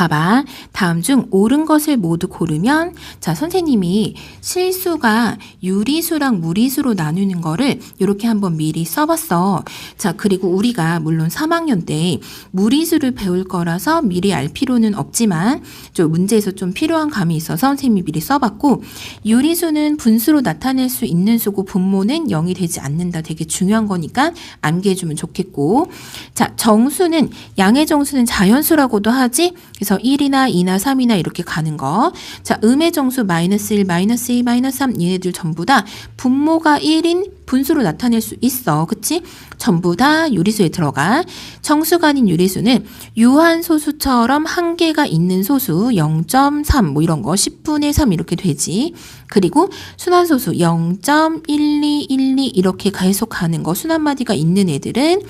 봐봐. 다음 중 옳은 것을 모두 고르면 자, 선생님이 실수가 유리수랑 무리수로 나누는 거를 이렇게 한번 미리 써봤어. 자, 그리고 우리가 물론 3학년 때 무리수를 배울 거라서 미리 알 필요는 없지만 좀 문제에서 좀 필요한 감이 있어서 선생님이 미리 써봤고 유리수는 분수로 나타낼 수 있는 수고 분모는 0이 되지 않는다. 되게 중요한 거니까 암기해주면 좋겠고 자, 정수는 양의 정수는 자연수라고도 하지. 그래서 1이나 2나 3이나 이렇게 가는 거. 자, 음의 정수 마이너스 1, 마이너스 2, 마이너스 3 얘네들 전부 다 분모가 1인 분수로 나타낼 수 있어. 그치? 전부 다 유리수에 들어가. 정수가 아닌 유리수는 유한소수처럼 한계가 있는 소수 0.3 뭐 이런 거 10분의 3 이렇게 되지. 그리고 순환소수 0.1212 이렇게 계속 가는 거 순환마디가 있는 애들은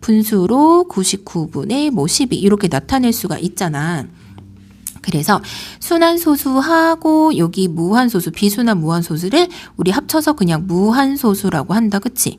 분수로 99분의 뭐 12 이렇게 나타낼 수가 있잖아. 그래서 순환소수하고 여기 무한소수, 비순환 무한소수를 우리 합쳐서 그냥 무한소수라고 한다. 그치?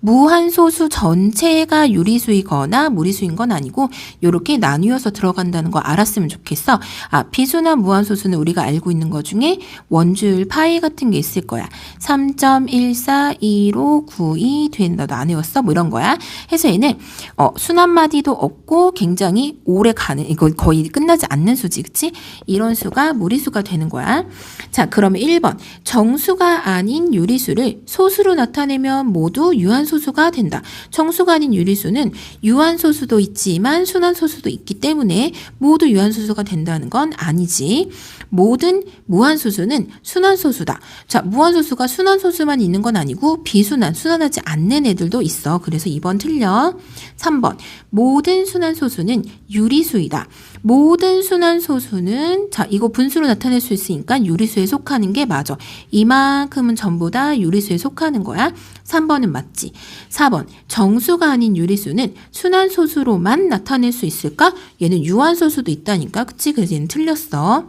무한소수 전체가 유리수이거나 무리수인 건 아니고 이렇게 나뉘어서 들어간다는 거 알았으면 좋겠어. 아, 비순환 무한소수는 우리가 알고 있는 것 중에 원주율 파이 같은 게 있을 거야. 3.141592 된다도 안 외웠어? 뭐 이런 거야. 해서 얘는 어, 순환마디도 없고 굉장히 오래 가는 이거 거의 끝나지 않는 수지. 그치? 이런 수가 무리수가 되는 거야. 자, 그러면 1번. 정수가 아닌 유리수를 소수로 나타내면 모두 유한 소수가 된다. 정수가 아닌 유리수는 유한소수도 있지만 순환소수도 있기 때문에 모두 유한소수가 된다는 건 아니지. 모든 무한소수는 순환소수다. 자, 무한소수가 순환소수만 있는 건 아니고 비순환, 순환하지 않는 애들도 있어. 그래서 2번 틀려. 3번. 모든 순환소수는 유리수이다. 모든 순환 소수는 자, 이거 분수로 나타낼 수 있으니까 유리수에 속하는 게 맞아. 이만큼은 전부 다 유리수에 속하는 거야. 3번은 맞지. 4번. 정수가 아닌 유리수는 순환 소수로만 나타낼 수 있을까? 얘는 유한 소수도 있다니까. 그치? 그래서 얘는 틀렸어.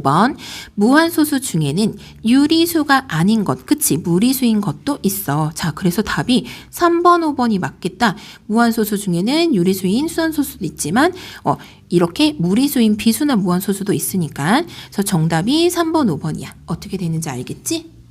5번 무한소수 중에는 유리수가 아닌 것, 그치? 무리수인 것도 있어. 자, 그래서 답이 3번, 5번이 맞겠다. 무한소수 중에는 유리수인 순환소수도 있지만 어, 이렇게 무리수인 비순환 무한소수도 있으니까 그래서 정답이 3번, 5번이야. 어떻게 되는지 알겠지?